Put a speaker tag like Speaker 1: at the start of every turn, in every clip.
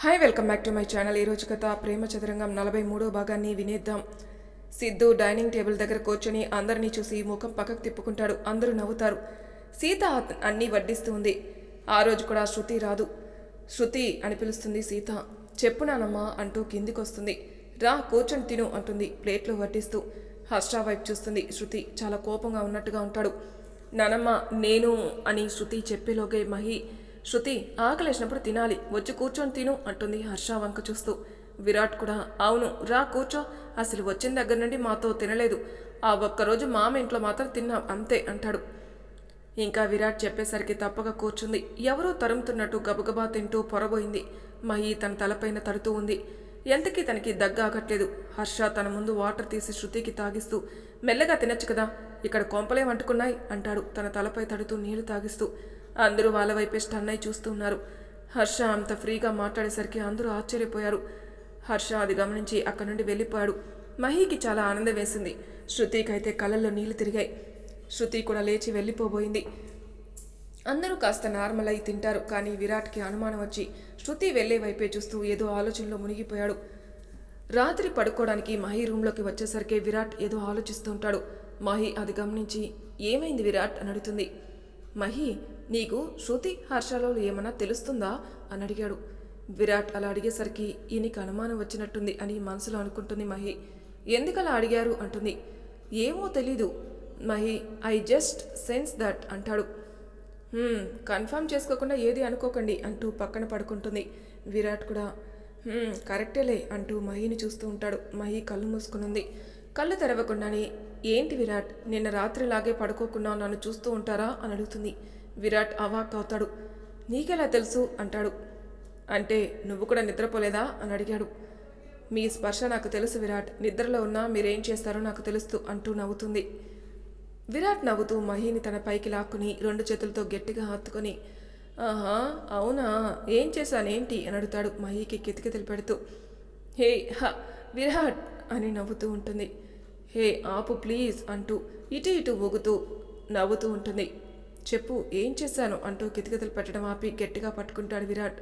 Speaker 1: Hi welcome back to my channel ఈరోజు కథ ప్రేమ చదరంగం నలభై మూడో భాగాన్ని వినేద్దాం. సిద్ధు డైనింగ్ టేబుల్ దగ్గర కూర్చొని అందరినీ చూసి ముఖం పక్కకు తిప్పుకుంటాడు. అందరూ నవ్వుతారు. సీత అన్నీ వడ్డిస్తూ ఉంది. ఆ రోజు కూడా శృతి రాదు. శృతి అని పిలుస్తుంది సీత. చెప్పు నానమ్మా అంటూ కిందికి వస్తుంది రా కూర్చొని తిను అంటుంది. ప్లేట్లో వడ్డిస్తూ. హర్ష వైపు చూస్తుంది శృతి. చాలా కోపంగా ఉన్నట్టుగా ఉంటాడు. నానమ్మ నేను అని శృతి చెప్పేలోగే మహి శృతి ఆకలేసినప్పుడు తినాలి. వచ్చి కూర్చొని తిను అంటుంది హర్ష వంక చూస్తూ. విరాట్ కూడా అవును రా కూర్చో. అసలు వచ్చిన దగ్గర నుండి మాతో తినలేదు. ఆ ఒక్కరోజు మామ ఇంట్లో మాత్రం తిన్నాం అంతే అంటాడు. ఇంకా విరాట్ చెప్పేసరికి తప్పక కూర్చుంది. ఎవరో తరుముతున్నట్టు గబగబా తింటూ పొరబోయింది. మహి తన తలపైన తడుతూ ఉంది. ఎంతకీ తనకి దగ్గ ఆగట్లేదు. హర్ష తన ముందు వాటర్ తీసి శృతికి తాగిస్తూ మెల్లగా తినొచ్చు కదా ఇక్కడ కొంపలేం అంటుకున్నాయి అంటాడు. తన తలపై తడుతూ నీళ్ళు తాగిస్తూ. అందరూ వాళ్ళ వైపే స్టన్ అయి చూస్తూ ఉన్నారు. హర్ష అంత ఫ్రీగా మాట్లాడేసరికి అందరూ ఆశ్చర్యపోయారు. హర్ష అది గమనించి అక్కడి నుండి వెళ్ళిపోయాడు. మహీకి చాలా ఆనందం వేసింది. శృతికైతే కళ్ళల్లో నీళ్ళు తిరిగాయి. శృతి కూడా లేచి వెళ్ళిపోబోయింది. అందరూ కాస్త నార్మల్ అయి తింటారు కానీ విరాట్కి అనుమానం వచ్చి శృతి వెళ్ళే వైపే చూస్తూ ఏదో ఆలోచనలో మునిగిపోయాడు. రాత్రి పడుకోవడానికి మహి రూమ్లోకి వచ్చేసరికి విరాట్ ఏదో ఆలోచిస్తూ ఉంటాడు. మహి అది గమనించి ఏమైంది విరాట్? అని అడుగుతుంది. మహి నీకు శృతి హర్షలో ఏమన్నా తెలుస్తుందా? అని అడిగాడు. విరాట్ అలా అడిగేసరికి ఈయనకి అనుమానం వచ్చినట్టుంది అని మనసులో అనుకుంటుంది మహి. ఎందుకలా అడిగారు? అంటుంది. ఏమో తెలీదు. Mahi I just sense that అంటాడు. కన్ఫర్మ్ చేసుకోకుండా ఏది అనుకోకండి అంటూ పక్కన పడుకుంటుంది. విరాట్ కూడా కరెక్టేలే అంటూ మహిని చూస్తూ ఉంటాడు. మహి కళ్ళు మూసుకునుంది. కళ్ళు తెరవకుండానే ఏంటి విరాట్ నిన్న రాత్రిలాగే పడుకోకుండా నన్ను చూస్తూ ఉంటారా? అని అడుగుతుంది. విరాట్ అవాక్ అవుతాడు. నీకెలా తెలుసు? అంటాడు. అంటే నువ్వు కూడా నిద్రపోలేదా? అని అడిగాడు. మీ స్పర్శ నాకు తెలుసు విరాట్. నిద్రలో ఉన్నా మీరేం చేస్తారో నాకు తెలుస్తూ అంటూ నవ్వుతుంది. విరాట్ నవ్వుతూ మహిని తన పైకి లాక్కుని రెండు చేతులతో గట్టిగా హత్తుకొని ఆహా అవునా? ఏం చేశానేంటి? అని అడుగుతాడు మహికి కితికితలు పెడుతూ. హే హ విరాట్! అని నవ్వుతూ ఉంటుంది. హే ఆపు ప్లీజ్! అంటూ ఇటు ఇటు ఊగుతూ నవ్వుతూ ఉంటుంది. చెప్పు ఏం చేశాను? అంటూ కితకితలు పెట్టడం ఆపి గట్టిగా పట్టుకుంటాడు విరాట్.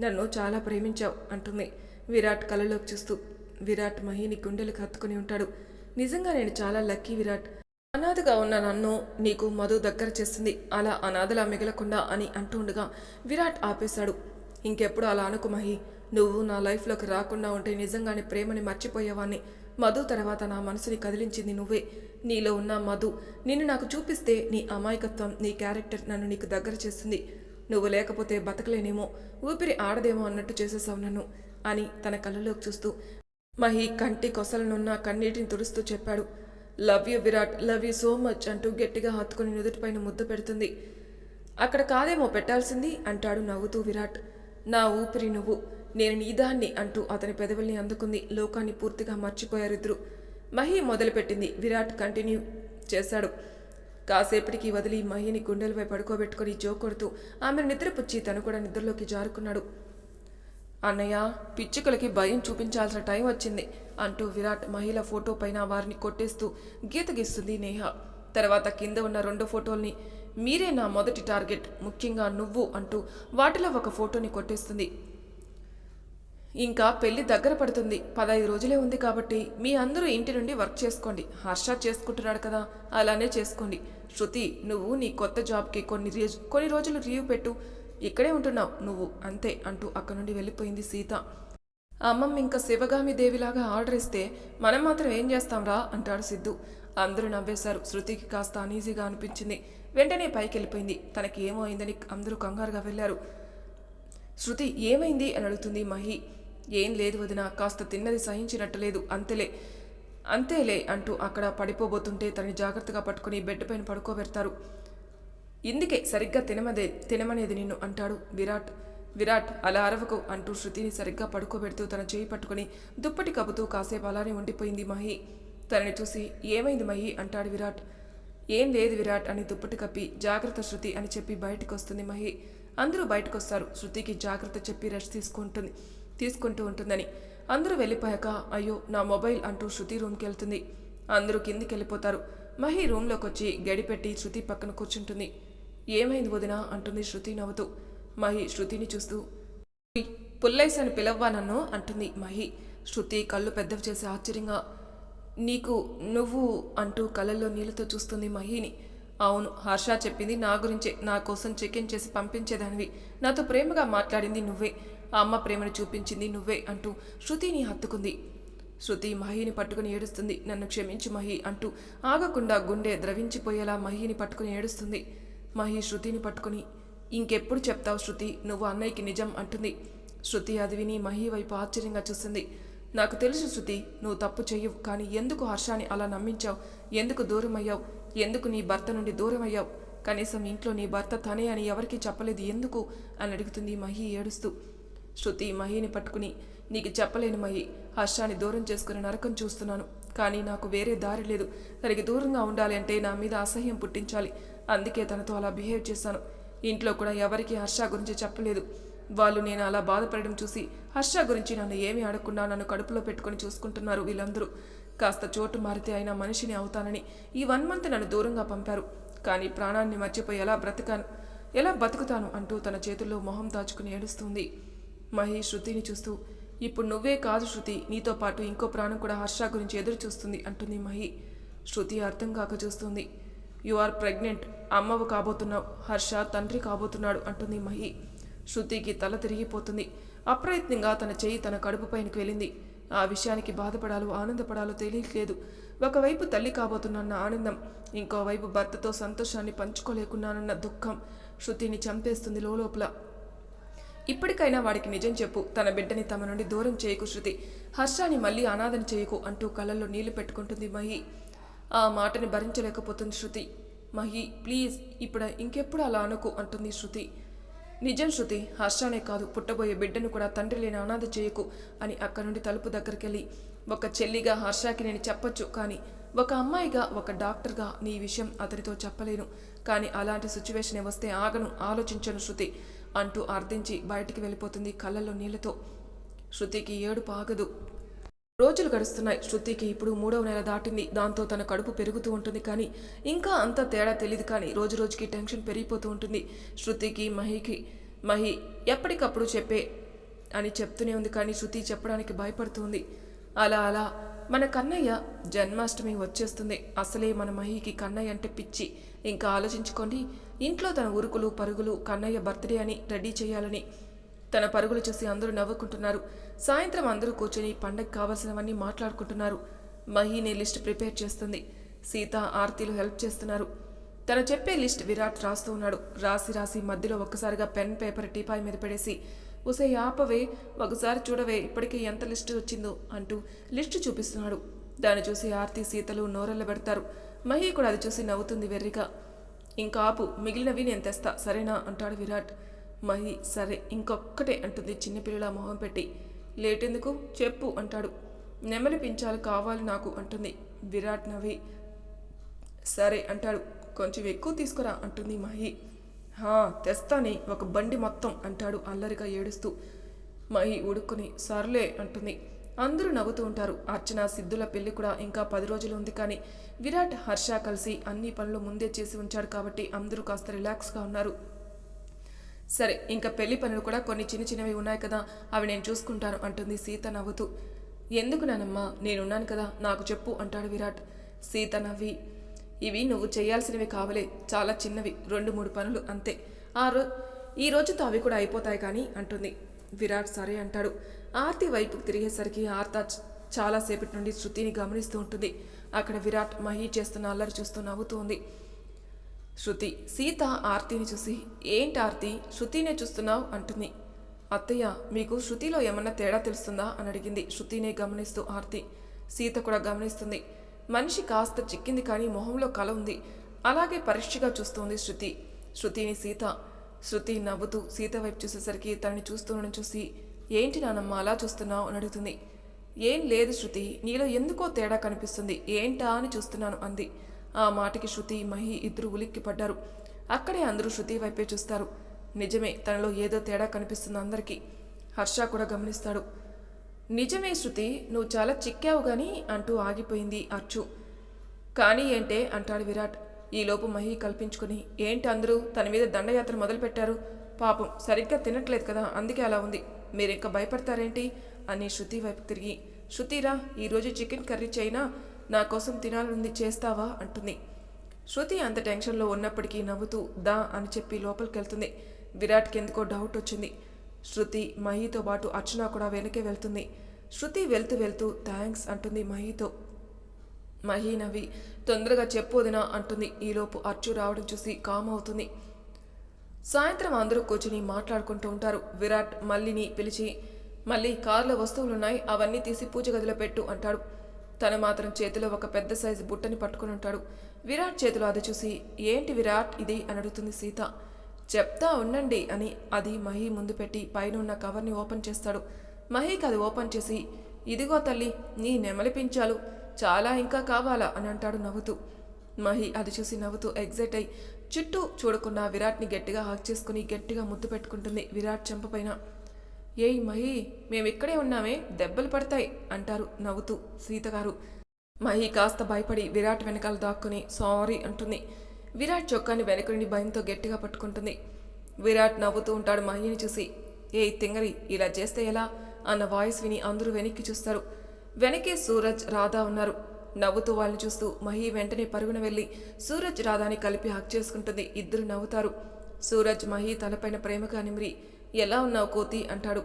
Speaker 1: నన్ను చాలా ప్రేమించావు అంటుంది విరాట్ కళ్ళలోకి చూస్తూ. విరాట్ మహిని గుండెలకు హత్తుకుని ఉంటాడు. నిజంగా నేను చాలా లక్కీ విరాట్. అనాథగా ఉన్న నన్ను నీకు మధు దగ్గర చేస్తుంది. అలా అనాథలా మిగలకుండా అని అంటుండగా విరాట్ ఆపేశాడు. ఇంకెప్పుడు అలా అనుకు మహి. నువ్వు నా లైఫ్లోకి రాకుండా ఉంటే నిజంగానే ప్రేమని మర్చిపోయేవాణ్ణి. మధు తర్వాత నా మనసుని కదిలించింది నువ్వే. నీలో ఉన్న మధు నిన్ను నాకు చూపిస్తే నీ అమాయకత్వం నీ క్యారెక్టర్ నన్ను నీకు దగ్గర చేస్తుంది. నువ్వు లేకపోతే బతకలేనేమో. ఊపిరి ఆడదేమో అన్నట్టు చేసేసావు నన్ను అని తన కళ్ళలోకి చూస్తూ మహి కంటి కొసలనున్న కన్నీటిని తుడుస్తూ చెప్పాడు. Love you Virat love you so much అంటూ గట్టిగా హత్తుకుని నుదుటిపైన ముద్ద పెడుతుంది. అక్కడ కాదేమో పెట్టాల్సింది అంటాడు నవ్వుతూ విరాట్. నా ఊపిరి నువ్వు. నేను నీదాన్ని అంటూ అతని పెదవుల్ని అందుకుంది. లోకాన్ని పూర్తిగా మర్చిపోయారిద్దరు మహి మొదలుపెట్టింది. విరాట్ కంటిన్యూ చేశాడు. కాసేపటికి వదిలి మహిని గుండెలపై పడుకోబెట్టుకుని జో కొడుతూ ఆమెను నిద్రపుచ్చి తను కూడా నిద్రలోకి జారుకున్నాడు. అన్నయ్య పిచ్చుకలకి భయం చూపించాల్సిన టైం వచ్చింది అంటూ విరాట్ మహిళ ఫోటో పైన వారిని కొట్టేస్తూ గీత గీస్తుంది నేహ. తర్వాత కింద ఉన్న రెండు ఫోటోల్ని మీరే నా మొదటి టార్గెట్ ముఖ్యంగా నువ్వు అంటూ వాటిలో ఒక ఫోటోని కొట్టేస్తుంది. ఇంకా పెళ్ళి దగ్గర పడుతుంది. పదహైదు రోజులే ఉంది కాబట్టి మీ అందరూ ఇంటి నుండి వర్క్ చేసుకోండి. హర్ష చేసుకుంటున్నాడు కదా అలానే చేసుకోండి. శృతి నువ్వు నీ కొత్త జాబ్కి కొన్ని రీజ్ కొన్ని రోజులు లీవ్ పెట్టు. ఇక్కడే ఉంటున్నావు నువ్వు అంతే అంటూ అక్కడి నుండి వెళ్ళిపోయింది సీత. అమ్మమ్మ ఇంకా శివగామి దేవిలాగా ఆర్డర్ ఇస్తే మనం మాత్రం ఏం చేస్తాంరా అంటాడు సిద్ధు. అందరూ నవ్వేశారు. శృతికి కాస్త అనీజీగా అనిపించింది. వెంటనే పైకి వెళ్ళిపోయింది తనకి ఏమైందని అందరూ కంగారుగా వెళ్ళారు. శృతి ఏమైంది? అని అడుగుతుంది మహి. ఏం లేదు వదిన కాస్త తిన్నది సహించినట్టు లేదు అంతేలే అంతేలే అంటూ అక్కడ పడిపోబోతుంటే తనని జాగ్రత్తగా పట్టుకుని బెడ్ పైన పడుకోబెడతారు. ఇందుకే సరిగ్గా తినమదే తినమనేది నిన్ను అంటాడు విరాట్. విరాట్ అలా అరవకు అంటూ శృతిని సరిగ్గా పడుకోబెడుతూ తన చేయి పట్టుకుని దుప్పటి కబుతూ కాసేపు అలానే ఉండిపోయింది మహి. తనని చూసి ఏమైంది మహి? అంటాడు విరాట్. ఏం లేదు విరాట్ అని దుప్పటి కప్పి జాగ్రత్త శృతి అని చెప్పి బయటకు వస్తుంది మహి. అందరూ బయటకు వస్తారు శృతికి జాగ్రత్త చెప్పి రెస్ట్ తీసుకుంటుంది తీసుకుంటూ ఉంటుందని. అందరూ వెళ్ళిపోయాక అయ్యో నా మొబైల్ అంటూ శృతి రూమ్కి వెళ్తుంది. అందరూ కిందికి వెళ్ళిపోతారు. మహి రూమ్లోకి వచ్చి గడిపెట్టి శృతి పక్కన కూర్చుంటుంది. ఏమైంది వదినా? అంటుంది శృతి నవ్వుతూ. మహి శృతిని చూస్తూ పుల్లైసని పిలవ్వా నన్ను? అంటుంది మహి. శృతి కళ్ళు పెద్దవి చేసి ఆశ్చర్యంగా నీకు నువ్వు అంటూ కళ్ళల్లో నీళ్ళతో చూస్తుంది మహిని. అవును హర్ష చెప్పింది నా గురించే. నా కోసం చెకిన్ చేసి పంపించేదానివి. నాతో ప్రేమగా మాట్లాడింది నువ్వే. ఆ అమ్మ ప్రేమను చూపించింది నువ్వే అంటూ శృతిని హత్తుకుంది. శృతి మహిని పట్టుకుని ఏడుస్తుంది. నన్ను క్షమించు మహి అంటూ ఆగకుండా గుండె ద్రవించిపోయేలా మహిని పట్టుకుని ఏడుస్తుంది. మహి శృతిని పట్టుకుని ఇంకెప్పుడు చెప్తావు శృతి? నువ్వు అన్నయ్యకి నిజం అంటుంది. శృతి అది విని మహి వైపు ఆశ్చర్యంగా చూస్తుంది నాకు తెలుసు శృతి నువ్వు తప్పు చెయ్యవు కానీ ఎందుకు హర్షాన్ని అలా నమ్మించావు? ఎందుకు దూరమయ్యావు? ఎందుకు నీ భర్త నుండి దూరం అయ్యావు కనీసం ఇంట్లో నీ భర్త తనే అని ఎవరికీ చెప్పలేదు ఎందుకు? అని అడుగుతుంది మహి ఏడుస్తూ. శృతి మహిని పట్టుకుని నీకు చెప్పలేను మహి హర్షాన్ని దూరం చేసుకుని నరకం చూస్తున్నాను కానీ నాకు వేరే దారి లేదు. తనకి దూరంగా ఉండాలి అంటే నా మీద అసహ్యం పుట్టించాలి. అందుకే తనతో అలా బిహేవ్ చేశాను. ఇంట్లో కూడా ఎవరికీ హర్ష గురించి చెప్పలేదు. వాళ్ళు నేను అలా బాధపడడం చూసి హర్ష గురించి నన్ను ఏమీ అడగకుండా నన్ను కడుపులో పెట్టుకొని చూసుకుంటున్నారు వీళ్ళందరూ. కాస్త చోటు మారితే అయినా మనిషిని అవుతానని ఈ వన్ మంత్ నన్ను దూరంగా పంపారు. కానీ ప్రాణాన్ని మర్చిపోయి ఎలా బ్రతకాను ఎలా బతుకుతాను అంటూ తన చేతుల్లో మొహం దాచుకుని ఏడుస్తుంది. మహి శృతిని చూస్తూ ఇప్పుడు నువ్వే కాదు శృతి నీతో పాటు ఇంకో ప్రాణం కూడా హర్ష గురించి ఎదురు చూస్తుంది అంటుంది మహి. శృతి అర్థం కాక చూస్తుంది. యు ఆర్ ప్రెగ్నెంట్ అమ్మవు కాబోతున్నావు హర్ష తండ్రి కాబోతున్నాడు అంటుంది మహి. శృతికి తల తిరిగిపోతుంది. అప్రయత్నంగా తన చేయి తన కడుపు పైనకి వెళ్ళింది. ఆ విషయానికి బాధపడాలో ఆనందపడాలో తెలియట్లేదు. ఒకవైపు తల్లి కాబోతున్నాన్న ఆనందం ఇంకోవైపు భర్తతో సంతోషాన్ని పంచుకోలేకున్నానన్న దుఃఖం శృతిని చంపేస్తుంది లోపల ఇప్పటికైనా వాడికి నిజం చెప్పు. తన బిడ్డని తమ నుండి దూరం చేయకు శృతి. హర్షాన్ని మళ్ళీ అనాథన చేయకు అంటూ కళ్ళల్లో నీళ్ళు పెట్టుకుంటుంది మహి. ఆ మాటని భరించలేకపోతుంది శృతి. మహి ప్లీజ్ ఇప్పుడు ఇంకెప్పుడు అలా అనుకు అంటుంది శృతి. నిజం శృతి హర్షనే కాదు పుట్టబోయే బిడ్డను కూడా తండ్రి లేని అనాథ చేయకు అని అక్కడి నుండి తలుపు దగ్గరికి వెళ్ళి ఒక చెల్లిగా హర్షాకి నేను చెప్పొచ్చు కానీ ఒక అమ్మాయిగా ఒక డాక్టర్గా నీ విషయం అతనితో చెప్పలేను. కానీ అలాంటి సిచ్యువేషన్ వస్తే ఆగను ఆలోచించను శృతి అంటూ అర్థించి బయటికి వెళ్ళిపోతుంది కళ్ళల్లో నీళ్ళతో శృతికి ఏడుపు ఆగదు. రోజులు గడుస్తున్నాయి. శృతికి ఇప్పుడు మూడవ నెల దాటింది. దాంతో తన కడుపు పెరుగుతూ ఉంటుంది కానీ ఇంకా అంత తేడా తెలియదు కానీ రోజు రోజుకి టెన్షన్ పెరిగిపోతూ ఉంటుంది. శృతికి మహికి మహి ఎప్పటికప్పుడు చెప్పే అని చెప్తూనే ఉంది కానీ శృతి చెప్పడానికి భయపడుతుంది. అలా అలా మన కన్నయ్య జన్మాష్టమి వచ్చేస్తుంది. అసలే మన మహికి కన్నయ్య అంటే పిచ్చి. ఇంకా ఆలోచించుకోండి ఇంట్లో తన ఉరుకులు పరుగులు కన్నయ్య బర్త్డే అని రెడీ చేయాలని తన పరుగులు చూసి అందరూ నవ్వుకుంటున్నారు. సాయంత్రం అందరూ కూర్చొని పండగ కావాల్సినవన్నీ మాట్లాడుకుంటున్నారు. మహీని లిస్ట్ ప్రిపేర్ చేస్తుంది. సీత ఆర్తిలు హెల్ప్ చేస్తున్నారు. తను చెప్పే లిస్ట్ విరాట్ రాస్తూ ఉన్నాడు. రాసి రాసి మధ్యలో ఒక్కసారిగా పెన్ పేపర్ టీపాయ్ మీద పడేసి ఉసే ఆపవే ఒకసారి చూడవే ఇప్పటికే ఎంత లిస్ట్ వచ్చిందో అంటూ లిస్టు చూపిస్తున్నాడు. దాన్ని చూసి ఆర్తి సీతలు నోరెళ్ళ పెడతారు మహి కూడా అది చూసి నవ్వుతుంది వెర్రిగా ఇంకా ఆపు మిగిలినవి నేను తెస్తా సరేనా? అంటాడు విరాట్. మహి సరే ఇంకొక్కటే అంటుంది చిన్నపిల్లల మొహం పెట్టి. లేటెందుకు? చెప్పు అంటాడు. నెమలి పించాలు కావాలి నాకు అంటుంది విరాట్ నవ్వి సరే అంటాడు. కొంచెం ఎక్కువ తీసుకురా అంటుంది మహి. హా తెస్తాని ఒక బండి మొత్తం అంటాడు అల్లరిగా ఏడుస్తూ. మహి ఉడుక్కుని సర్లే అంటుంది. అందరూ నవ్వుతూ ఉంటారు. అర్చన సిద్ధుల పెళ్ళి కూడా ఇంకా పది రోజులు ఉంది కానీ విరాట్ హర్ష కలిసి అన్ని పనులు ముందే చేసి ఉంచాడు కాబట్టి అందరూ కాస్త రిలాక్స్గా ఉన్నారు. సరే ఇంకా పెళ్ళి పనులు కూడా కొన్ని చిన్న చిన్నవి ఉన్నాయి కదా అవి నేను చూసుకుంటాను అంటుంది సీత నవ్వుతూ. ఎందుకు నానమ్మా నేనున్నాను కదా నాకు చెప్పు అంటాడు విరాట్. సీత నవ్వి ఇవి నువ్వు చేయాల్సినవి కావలే చాలా చిన్నవి రెండు మూడు పనులు అంతే. ఆ రో ఈ రోజుతో అవి కూడా అయిపోతాయి కానీ అంటుంది. విరాట్ సరే అంటాడు. ఆర్తి వైపుకు తిరిగేసరికి ఆర్త చాలాసేపటి నుండి శృతిని గమనిస్తూ ఉంటుంది. అక్కడ విరాట్ మహి చేస్తున్న అల్లరి చూస్తూ నవ్వుతూ ఉంది. శృతి సీత ఆర్తిని చూసి ఏంటి ఆర్తి? శృతినే చూస్తున్నావు? అంటుంది. అత్తయ్య మీకు శృతిలో ఏమన్నా తేడా తెలుస్తుందా? అని అడిగింది. శృతినే గమనిస్తూ ఆర్తి. సీత కూడా గమనిస్తుంది. మనిషి కాస్త చిక్కింది కానీ మొహంలో కల ఉంది. అలాగే పరీక్షగా చూస్తుంది శృతి. శృతిని సీత శృతి నవ్వుతూ సీత వైపు చూసేసరికి తనని చూస్తుండడం చూసి ఏంటి నానమ్మ అలా చూస్తున్నావు? అని అడుగుతుంది. ఏం లేదు శృతి నీలో ఎందుకో తేడా కనిపిస్తుంది. ఏంటా అని చూస్తున్నాను అంది. ఆ మాటకి శృతి మహి ఇద్దరు ఉలిక్కి పడ్డారు అక్కడే అందరూ శృతి వైపే చూస్తారు. నిజమే తనలో ఏదో తేడా కనిపిస్తుంది అందరికీ. హర్ష కూడా గమనిస్తాడు. నిజమే శృతి నువ్వు చాలా చిక్కావు గాని అంటూ ఆగిపోయింది అర్చు. కానీ ఏంటే అంటాడు విరాట్. ఈలోపు మహి కల్పించుకుని ఏంటి అందరూ తన మీద దండయాత్ర మొదలుపెట్టారు? పాపం సరిగ్గా తినట్లేదు కదా అందుకే అలా ఉంది. మీరు ఇంకా భయపడతారేంటి? అని శృతి వైపు తిరిగి. శృతిరా ఈరోజు చికెన్ కర్రీ చైనా నా కోసం తినాలనుంది చేస్తావా? అంటుంది. శృతి అంత టెన్షన్లో ఉన్నప్పటికీ నవ్వుతూ దా అని చెప్పి లోపలికి వెళ్తుంది విరాట్కి ఎందుకో డౌట్ వచ్చింది. శృతి మహీతో పాటు అర్చన కూడా వెనకే వెళ్తుంది. శృతి వెళ్తూ వెళ్తూ థ్యాంక్స్ అంటుంది మహీతో. మహీ నవ్వి తొందరగా చెప్పొదినా అంటుంది. ఈలోపు అర్చు రావడం చూసి కామ్ అవుతుంది. సాయంత్రం అందరూ కూర్చుని మాట్లాడుకుంటూ ఉంటారు. విరాట్ మల్లిని పిలిచి మళ్ళీ కార్లో వస్తువులున్నాయి అవన్నీ తీసి పూజ గదిలో పెట్టు అంటాడు. తను మాత్రం చేతిలో ఒక పెద్ద సైజు బుట్టని పట్టుకుని ఉంటాడు. విరాట్ చేతిలో అది చూసి ఏంటి విరాట్ ఇది? అని అడుగుతుంది సీత. చెప్తా ఉండండి అని అది మహి ముందు పెట్టి పైన ఉన్న కవర్ని ఓపెన్ చేస్తాడు. మహీకి అది ఓపెన్ చేసి ఇదిగో తల్లి నీ నెమలిపించాలు చాలా ఇంకా కావాలా? అని అంటాడు నవ్వుతూ. మహి అది చూసి నవ్వుతూ ఎగ్జైట్ అయి చుట్టూ చూడకుండా విరాట్ని గట్టిగా హాక్ చేసుకుని గట్టిగా ముద్దు పెట్టుకుంటుంది విరాట్ చెంపపైన. ఏయ్ మహి మేమిక్కడే ఉన్నామే దెబ్బలు పడతాయి అంటారు నవ్వుతూ సీతగారు. మహి కాస్త భయపడి విరాట్ వెనకాల దాక్కుని సారీ అంటుంది. విరాట్ చొక్కాని వెనకడిని భయంతో గట్టిగా పట్టుకుంటుంది. విరాట్ నవ్వుతూ ఉంటాడు మహిని చూసి. ఏయ్ తింగరి ఇలా చేస్తే ఎలా? అన్న వాయిస్ విని అందరూ వెనక్కి చూస్తారు. వెనకే సూరజ్ రాధా ఉన్నారు. నవ్వుతూ వాళ్ళని చూస్తూ మహి వెంటనే పరుగున వెళ్ళి సూరజ్ రాధాని కలిపి హక్ చేసుకుంటుంది. ఇద్దరు నవ్వుతారు. సూరజ్ మహి తలపైన ప్రేమగా నిమిరి. ఎలా ఉన్నావు కోతి? అంటాడు.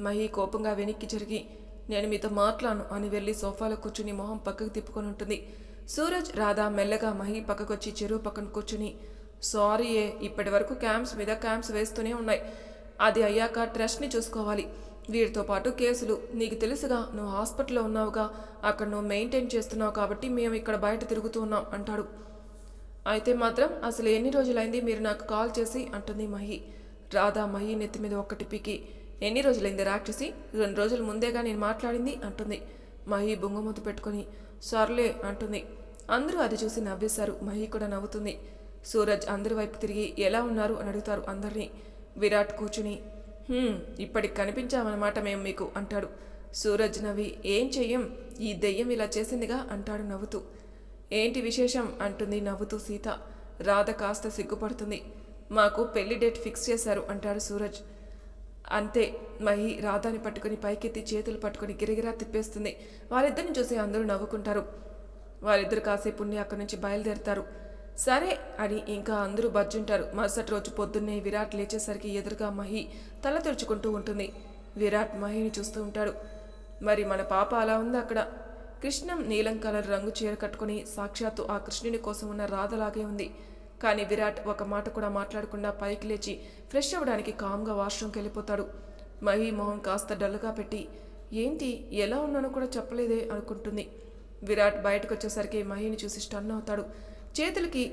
Speaker 1: మహి కోపంగా వెనక్కి జరిగి నేను మీతో మాట్లాను అని వెళ్ళి సోఫాలో కూర్చుని మొహం పక్కకు తిప్పుకొని ఉంటుంది. సూరజ్ రాధా మెల్లగా మహి పక్కకొచ్చి చెరువు పక్కన కూర్చుని సారీ ఏ ఇప్పటి వరకు క్యాంప్స్ మీద క్యాంప్స్ వేస్తూనే ఉన్నాయి. అది అయ్యాక ట్రస్ట్ని చూసుకోవాలి. వీరితో పాటు కేసులు. నీకు తెలుసుగా నువ్వు హాస్పిటల్లో ఉన్నావుగా. అక్కడ నువ్వు మెయింటైన్ చేస్తున్నావు కాబట్టి మేము ఇక్కడ బయట తిరుగుతూ ఉన్నాం అంటాడు. అయితే మాత్రం అసలు ఎన్ని రోజులైంది మీరు నాకు కాల్ చేసి? అంటుంది మహి. రాధా మహి నెత్తి మీద ఒక్కటి పీకి. ఎన్ని రోజులైంది రాక్షసి? రెండు రోజుల ముందేగా నేను మాట్లాడింది అంటుంది. మహి బొంగమూత పెట్టుకొని సర్లే అంటుంది. అందరూ అది చూసి నవ్వేశారు. మహి కూడా నవ్వుతుంది. సూరజ్ అందరి వైపు తిరిగి ఎలా ఉన్నారు? అని అడుగుతారు అందరినీ. విరాట్ కూర్చుని ఇప్పటికి కనిపించామన్నమాట మేము మీకు అంటాడు. సూరజ్ నవ్వి ఏం చెయ్యం? ఈ దెయ్యం ఇలా చేసిందిగా అంటాడు నవ్వుతూ. ఏంటి విశేషం? అంటుంది నవ్వుతూ సీత. రాధ కాస్త సిగ్గుపడుతుంది. మాకు పెళ్ళి డేట్ ఫిక్స్ చేశారు అంటాడు సూరజ్. అంతే మహి రాధాని పట్టుకుని పైకెత్తి చేతులు పట్టుకుని గిరిగిరా తిప్పేస్తుంది. వారిద్దరిని చూసి అందరూ నవ్వుకుంటారు. వారిద్దరు కాసేపుని అక్కడి నుంచి బయలుదేరుతారు. సరే అని ఇంకా అందరూ బర్జుంటారు మరుసటి రోజు పొద్దున్నే విరాట్ లేచేసరికి ఎదురుగా మహి తల తెరుచుకుంటూ ఉంటుంది. విరాట్ మహిని చూస్తూ ఉంటాడు. మరి మన పాప అలా ఉంది అక్కడ? కృష్ణం నీలం కలర్ రంగు చీర కట్టుకుని సాక్షాత్తు ఆ కృష్ణుని కోసం ఉన్న రాధలాగే ఉంది. కానీ విరాట్ ఒక మాట కూడా మాట్లాడకుండా పైకి లేచి ఫ్రెష్ అవ్వడానికి కామ్గా వాష్రూమ్కి వెళ్ళిపోతాడు. మహి మొహం కాస్త డల్గా పెట్టి ఏంటి ఎలా ఉన్నానో కూడా చెప్పలేదే అనుకుంటుంది. విరాట్ బయటకు వచ్చేసరికి మహిని చూసి స్టన్ అవుతాడు. చేతులకి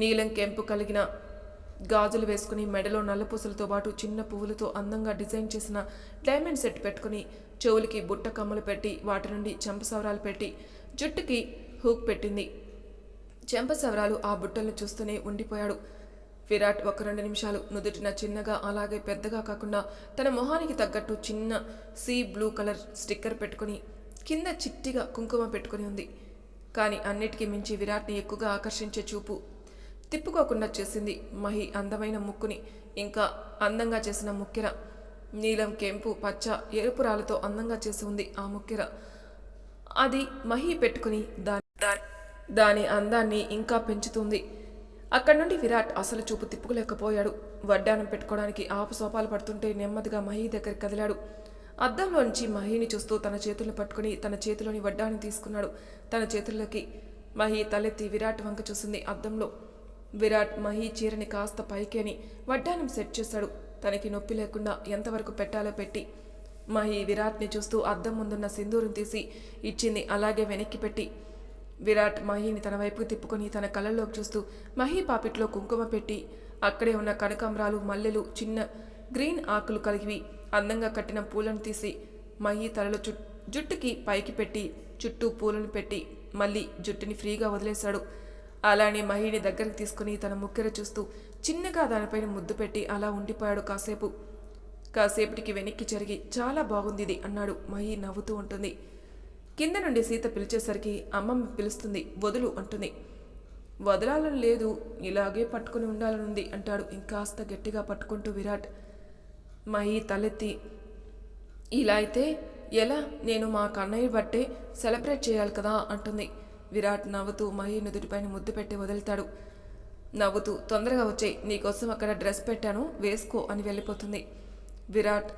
Speaker 1: నీలం కెంపు కలిగిన గాజులు వేసుకుని మెడలో నల్లపూసలతో పాటు చిన్న పువ్వులతో అందంగా డిజైన్ చేసిన డైమండ్ సెట్ పెట్టుకుని చెవులకి బుట్ట కమ్మలు పెట్టి వాటి నుండి చెంపసవరాలు పెట్టి జుట్టుకి హూక్ పెట్టింది. చెంపసవరాలు ఆ బుట్టల్ని చూస్తూనే ఉండిపోయాడు. విరాట్ ఒక రెండు నిమిషాలు నుదుటిన చిన్నగా అలాగే పెద్దగా కాకుండా తన మొహానికి తగ్గట్టు చిన్న సీ బ్లూ కలర్ స్టిక్కర్ పెట్టుకుని కింద చిట్టిగా కుంకుమ పెట్టుకుని ఉంది. కానీ అన్నిటికీ మించి విరాట్ని ఎక్కువగా ఆకర్షించే చూపు తిప్పుకోకుండా చేసింది మహి అందమైన ముక్కుని ఇంకా అందంగా చేసిన ముక్కెర. నీలం కెంపు పచ్చ ఎరుపు రాళ్ళతో అందంగా చేసి ఉంది ఆ ముక్కెర. అది మహి పెట్టుకుని దాని దాని అందాన్ని ఇంకా పెంచుతుంది. అక్కడి నుండి విరాట్ అసలు చూపు తిప్పుకోలేకపోయాడు. వడ్డానం పెట్టుకోవడానికి ఆపసోపాలు పడుతుంటే నెమ్మదిగా మహి దగ్గరికి కదిలాడు. అద్దంలోంచి మహిని చూస్తూ తన చేతులను పట్టుకుని తన చేతిలోని వడ్డాన్ని తీసుకున్నాడు. తన చేతుల్లోకి మహి తలెత్తి విరాట్ వంక చూసింది అద్దంలో. విరాట్ మహి చీరని కాస్త పైకి అని వడ్డానం సెట్ చేశాడు. తనకి నొప్పి లేకుండా ఎంతవరకు పెట్టాలో పెట్టి. మహి విరాట్ని చూస్తూ అద్దం ముందున్న సింధూరం తీసి ఇచ్చింది అలాగే వెనక్కి పెట్టి. విరాట్ మహిని తన వైపుకు తిప్పుకొని తన కళ్ళల్లోకి చూస్తూ మహి పాపిట్లో కుంకుమ పెట్టి అక్కడే ఉన్న కనకాంబరాలు మల్లెలు చిన్న గ్రీన్ ఆకులు కలిగివి. అందంగా కట్టిన పూలను తీసి మహి తలలో చు జుట్టుకి పైకి పెట్టి చుట్టూ పూలను పెట్టి మళ్ళీ జుట్టుని ఫ్రీగా వదిలేశాడు. అలానే మహిని దగ్గరికి తీసుకుని తన ముక్కెర చూస్తూ చిన్నగా దానిపైన ముద్దు పెట్టి అలా ఉండిపోయాడు కాసేపు. కాసేపటికి వెనక్కి జరిగి చాలా బాగుంది ఇది అన్నాడు. మహి నవ్వుతూ ఉంటుంది. కింద నుండి సీత పిలిచేసరికి అమ్మమ్మ పిలుస్తుంది వదులు అంటుంది. వదలాలని లేదు ఇలాగే పట్టుకుని ఉండాలనుంది అంటాడు ఇంకాస్త గట్టిగా పట్టుకుంటూ విరాట్. మహి తలెత్తి ఇలా అయితే ఎలా? నేను మా కన్నయ్య బట్టే సెలబ్రేట్ చేయాలి కదా అంటుంది. విరాట్ నవ్వుతూ మహి నుదుటిపైన ముద్దు పెట్టి వదులుతాడు. నవ్వుతూ తొందరగా వచ్చాయి నీకోసం అక్కడ డ్రెస్ పెట్టాను వేసుకో అని వెళ్ళిపోతుంది. విరాట్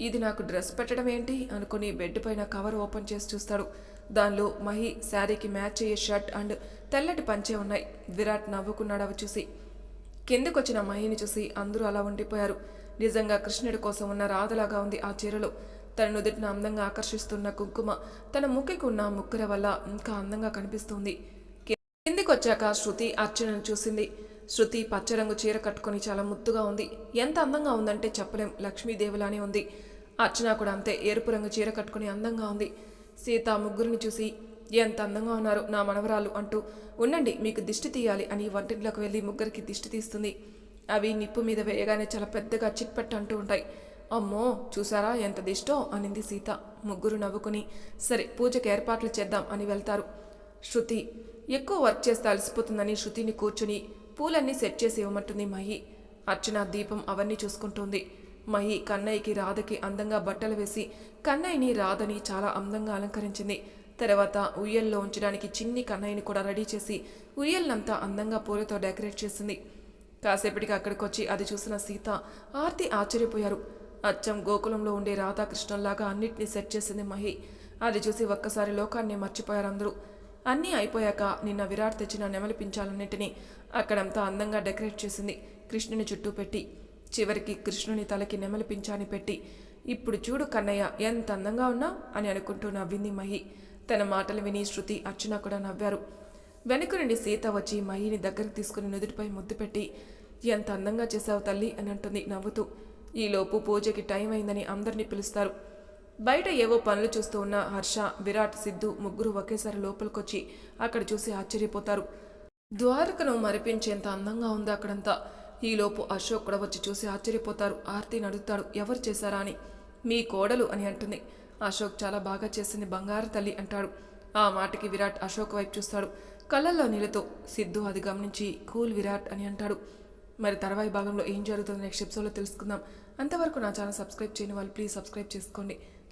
Speaker 1: ఇది నాకు డ్రెస్ పెట్టడం ఏంటి? అనుకుని బెడ్ పైన కవర్ ఓపెన్ చేసి చూస్తాడు. దానిలో మహి శారీకి మ్యాచ్ అయ్యే షర్ట్ అండ్ తెల్లటి పంచే ఉన్నాయి. విరాట్ నవ్వుకున్నాడు అవి చూసి. కిందకొచ్చిన మహిని చూసి అందరూ అలా ఉండిపోయారు. నిజంగా కృష్ణుడి కోసం ఉన్న రాధలాగా ఉంది ఆ చీరలో. తన నుదుటిని అందంగా ఆకర్షిస్తున్న కుంకుమ తన ముక్కికి ఉన్న ముక్కర వల్ల ఇంకా అందంగా కనిపిస్తుంది. కిందికొచ్చాక శృతి అర్చనను చూసింది. శృతి పచ్చరంగు చీర కట్టుకొని చాలా ముద్దుగా ఉంది. ఎంత అందంగా ఉందంటే చెప్పలేం. లక్ష్మీదేవిలానే ఉంది. అర్చన కూడా అంతే. ఎరుపు రంగు చీర కట్టుకొని అందంగా ఉంది. సీత ముగ్గురిని చూసి ఎంత అందంగా ఉన్నారు నా మనవరాలు అంటూ ఉండండి మీకు దిష్టి తీయాలి అని వంటింట్లోకి వెళ్ళి ముగ్గురికి దిష్టి తీస్తుంది. అవి నిప్పు మీద వేయగానే చాలా పెద్దగా చిట్పట్ అంటూ ఉంటాయి. అమ్మో చూసారా ఎంత దిష్టో అనింది సీత. ముగ్గురు నవ్వుకుని సరే పూజకి ఏర్పాట్లు చేద్దాం అని వెళ్తారు. శృతి ఎక్కువ వర్క్ చేస్తే అలసిపోతుందని శృతిని కూర్చుని పూలన్నీ సెట్ చేసి ఇవ్వమంటుంది మహి. అర్చన దీపం అవన్నీ చూసుకుంటుంది. మహి కన్నయ్యకి రాధకి అందంగా బట్టలు వేసి కన్నయ్యని రాధని చాలా అందంగా అలంకరించింది. తర్వాత ఉయ్యల్లో ఉంచడానికి చిన్ని కన్నయ్యని కూడా రెడీ చేసి ఉయ్యల్నంతా అందంగా పూలతో డెకరేట్ చేసింది. కాసేపటికి అక్కడికి వచ్చి అది చూసిన సీత ఆర్తి ఆశ్చర్యపోయారు. అచ్చం గోకులంలో ఉండే రాధాకృష్ణంలాగా అన్నిటినీ సెట్ చేసింది మహి. అది చూసి ఒక్కసారి లోకాన్ని మర్చిపోయారు అందరూ. అన్నీ అయిపోయాక నిన్న విరాట్ తెచ్చిన నెమలి పించాలన్నింటినీ అక్కడంతా అందంగా డెకరేట్ చేసింది కృష్ణుని చుట్టూ పెట్టి. చివరికి కృష్ణుని తలకి నెమలి పించాని పెట్టి ఇప్పుడు చూడు కన్నయ్య ఎంత అందంగా ఉన్నా? అని అనుకుంటూ నవ్వింది మహి. తన మాటలు విని శృతి అర్చన కూడా నవ్వారు. వెనుక నుండి సీత వచ్చి మహిని దగ్గరికి తీసుకుని నుదుటిపై ముద్దు పెట్టి ఎంత అందంగా చేశావు తల్లి అని అంటుంది నవ్వుతూ. ఈలోపు పూజకి టైం అయిందని అందరినీ పిలుస్తారు. బయట ఏవో పనులు చూస్తూ ఉన్న హర్ష విరాట్ సిద్ధు ముగ్గురు ఒకేసారి లోపలికొచ్చి అక్కడ చూసి ఆశ్చర్యపోతారు. ద్వారకను మరిపించేంత అందంగా ఉంది అక్కడంతా. ఈలోపు అశోక్ కూడా వచ్చి చూసి ఆశ్చర్యపోతారు. ఆర్తిని అడుగుతాడు ఎవరు చేశారా అని. మీ కోడలు అని అంటుంది. అశోక్ చాలా బాగా చేసింది బంగారు తల్లి అంటాడు. ఆ మాటకి విరాట్ అశోక్ వైపు చూస్తాడు. కళ్ళల్లో నీళ్ళతో సిద్ధు అది గమనించి కూల్ విరాట్ అని అంటాడు. మరి తర్వాయి భాగంలో ఏం జరుగుతుందో నెక్స్ట్ ఎపిసోడ్లో తెలుసుకుందాం. అంతవరకు నా ఛానల్ సబ్స్క్రైబ్ చేయని వాళ్ళు ప్లీజ్ సబ్స్క్రైబ్ చేసుకోండి.